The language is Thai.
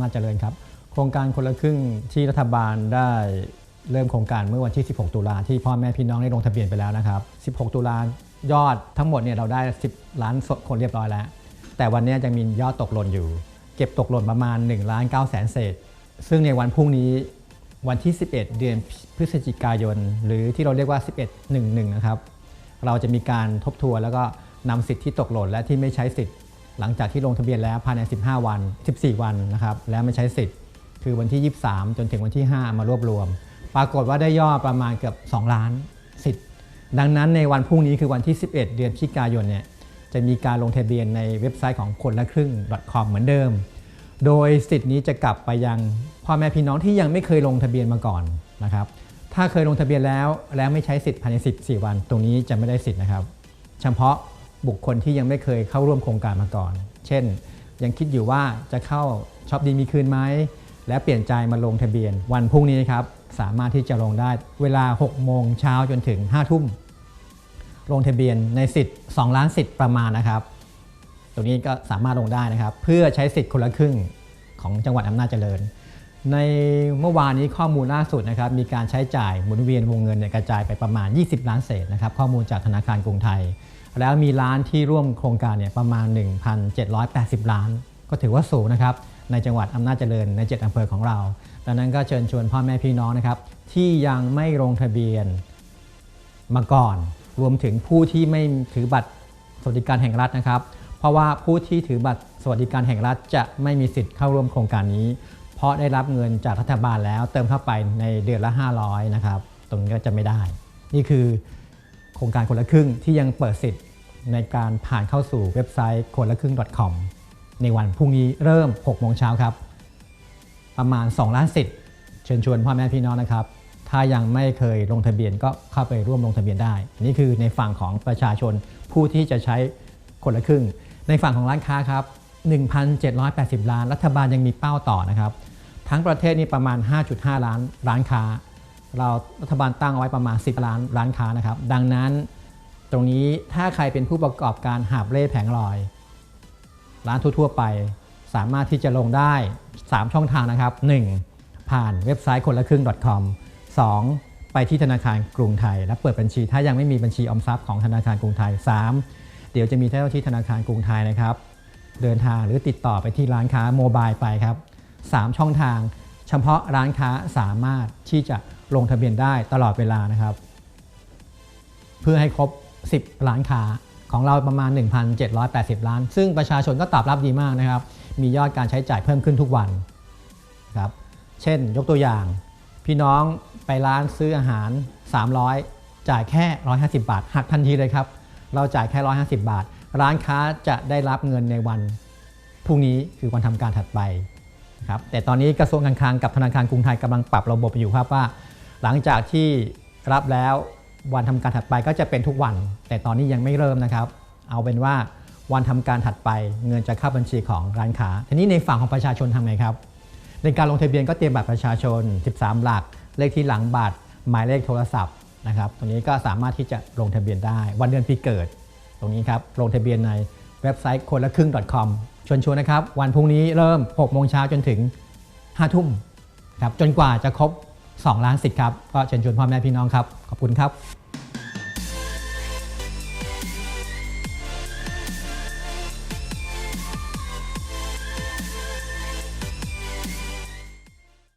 นาจเจริญครับ โครงการคนละครึ่งที่รัฐบาลได้เริ่มโครงการเมื่อวันที่ 16 ตุลาที่พ่อแม่พี่น้องได้ลงทะเบียนไปแล้วนะครับ 16 ตุลายอดทั้งหมดเนี่ยเราได้ 10 ล้านคนเรียบร้อยแล้ว แต่วันนี้ยังมียอดตกหล่นอยู่ เก็บตกหล่นประมาณ1ล้าน9แสนเศษ ซึ่งในวันพรุ่งนี้วันที่ 11 เดือนพฤศจิกายน หรือที่เราเรียกว่า 11 11 นะครับ เราจะมีการทบทวนแล้วก็นำสิทธิ์ที่ตกหล่นและที่ไม่ใช้สิทธิ์ หลังจากที่ลงทะเบียนแล้วภายใน 15 วัน 14 วันนะครับแล้วไม่ใช้สิทธิ์ คือวันที่ 23 จนถึงวันที่ 5 มารวบรวม ปรากฏว่าได้ยอดประมาณเกือบ 2 ล้านสิทธิ์ ดังนั้นในวันพรุ่งนี้คือวันที่ 11 เดือนพฤศจิกายนเนี่ยจะมีการลงทะเบียนในเว็บไซต์ของคนละครึ่ง .com เหมือนเดิม โดยสิทธิ์นี้จะกลับไปยังพ่อแม่พี่น้องที่ยังไม่เคยลงทะเบียนมาก่อนนะครับถ้าเคยลงทะเบียนแล้ว แล้วไม่ใช้สิทธิ์ภายใน 14 วัน ตรงนี้จะไม่ได้สิทธิ์นะครับ เฉพาะ บุคคลที่ยังไม่เคยเข้าร่วมโครงการมาก่อน เช่น ยังคิดอยู่ว่าจะเข้าช็อปดีมีคืนไหม และเปลี่ยนใจมาลงทะเบียน วันพรุ่งนี้ครับ สามารถที่จะลงได้เวลา 6 โมงเช้าจนถึง 5 ทุ่ม ลงทะเบียนในสิทธิ์ 2 ล้านสิทธิ์ประมาณนะครับ ตรงนี้ก็สามารถลงได้นะครับ เพื่อใช้สิทธิ์คนละครึ่งของจังหวัดอำนาจเจริญ ในเมื่อวานนี้ข้อมูลล่าสุดนะครับ มีการใช้จ่ายหมุนเวียนวงเงินนกระจายไปประมาณ 20 ล้านเศษนะครับ ข้อมูลจากธนาคารกรุงไทย แล้วมีร้านที่ร่วมโครงการเนี่ยประมาณ 1,780ล้าน ก็ถือว่าสูงนะครับในจังหวัดอำนาจเจริญใน 7อำเภอของเรา ดังนั้นก็เชิญชวนพ่อแม่พี่น้องนะครับที่ยังไม่ลงทะเบียนมาก่อน รวมถึงผู้ที่ไม่ถือบัตรสวัสดิการแห่งรัฐนะครับ เพราะว่าผู้ที่ถือบัตรสวัสดิการแห่งรัฐ จะไม่มีสิทธิ์เข้าร่วมโครงการนี้ เพราะได้รับเงินจากรัฐบาลแล้วเติมเข้าไปในเดือนละ 500นะครับ ตรงนี้ก็จะไม่ได้ นี่คือ โครงการคนละครึ่งที่ยังเปิดสิทธิ์ในการผ่านเข้าสู่เว็บไซต์คนละครึ่ง .com ในวันพรุ่งนี้เริ่ม 6 โมงเช้าครับ ประมาณ 2 ล้านสิทธิ์เชิญชวนพ่อแม่พี่น้องนะครับ ถ้ายังไม่เคยลงทะเบียนก็เข้าไปร่วมลงทะเบียนได้ นี่คือในฝั่งของประชาชนผู้ที่จะใช้คนละครึ่ง ในฝั่งของร้านค้าครับ 1,780 ล้าน รัฐบาลยังมีเป้าต่อนะครับ ทั้งประเทศนี่ประมาณ 5.5 ล้านร้านค้า เรารัฐบาลตั้งเอาไว้ประมาณ 10 ล้านร้านค้านะครับ ดังนั้นตรงนี้ถ้าใครเป็นผู้ประกอบการหาบเร่แผงลอย ร้านทั่วๆไป สามารถที่จะลงได้ 3 ช่องทางนะครับ 1. ผ่านเว็บไซต์คนละครึ่ง .com 2. ไปที่ธนาคารกรุงไทย และเปิดบัญชีถ้ายังไม่มีบัญชีออมทรัพย์ของธนาคารกรุงไทย 3. เดี๋ยวจะมีเจ้าหน้าที่ธนาคารกรุงไทยนะครับ เดินทางหรือติดต่อไปที่ร้านค้าโมบายไปครับ 3 ช่องทาง เฉพาะร้านค้าสามารถที่จะลงทะเบียนได้ตลอดเวลานะครับ เพื่อให้ครบ 10ล้านค้าของเราประมาณ 1,780 ล้าน ซึ่งประชาชนก็ตอบรับดีมากนะครับ มียอดการใช้จ่ายเพิ่มขึ้นทุกวันครับเช่นยกตัวอย่าง พี่น้องไปร้านซื้ออาหาร 300 จ่ายแค่ 150 บาทหักทันทีเลยครับ เราจ่ายแค่ 150 บาท ร้านค้าจะได้รับเงินในวันพรุ่งนี้คือวันทำการถัดไป ครับแต่ตอนนี้กระทรวงการคลังกับธนาคารกรุงไทยกำลังปรับระบบอยู่ครับว่า หลังจากที่รับแล้ววันทำการถัดไปก็จะเป็นทุกวัน แต่ตอนนี้ยังไม่เริ่มนะครับ เอาเป็นว่าวันทำการถัดไปเงินจะเข้าบัญชีของร้านค้า ทีนี้ในฝั่งของประชาชนทำไงครับ ในการลงทะเบียนก็เตรียมบัตรประชาชน 13 หลัก เลขที่หลังบัตร หมายเลขโทรศัพท์นะครับ ตรงนี้ก็สามารถที่จะลงทะเบียนได้ วันเดือนปีเกิด ตรงนี้ครับลงทะเบียนใน เว็บไซต์คนละครึ่ง .com ชวนชวนนะครับ วันพรุ่งนี้เริ่ม 6 โมงเช้าจนถึง 5 ทุ่มครับจนกว่าจะครบ 2 ล้านสิทธิ์ครับ ก็เชิญชวนพ่อแม่พี่น้องครับ ขอบคุณครับ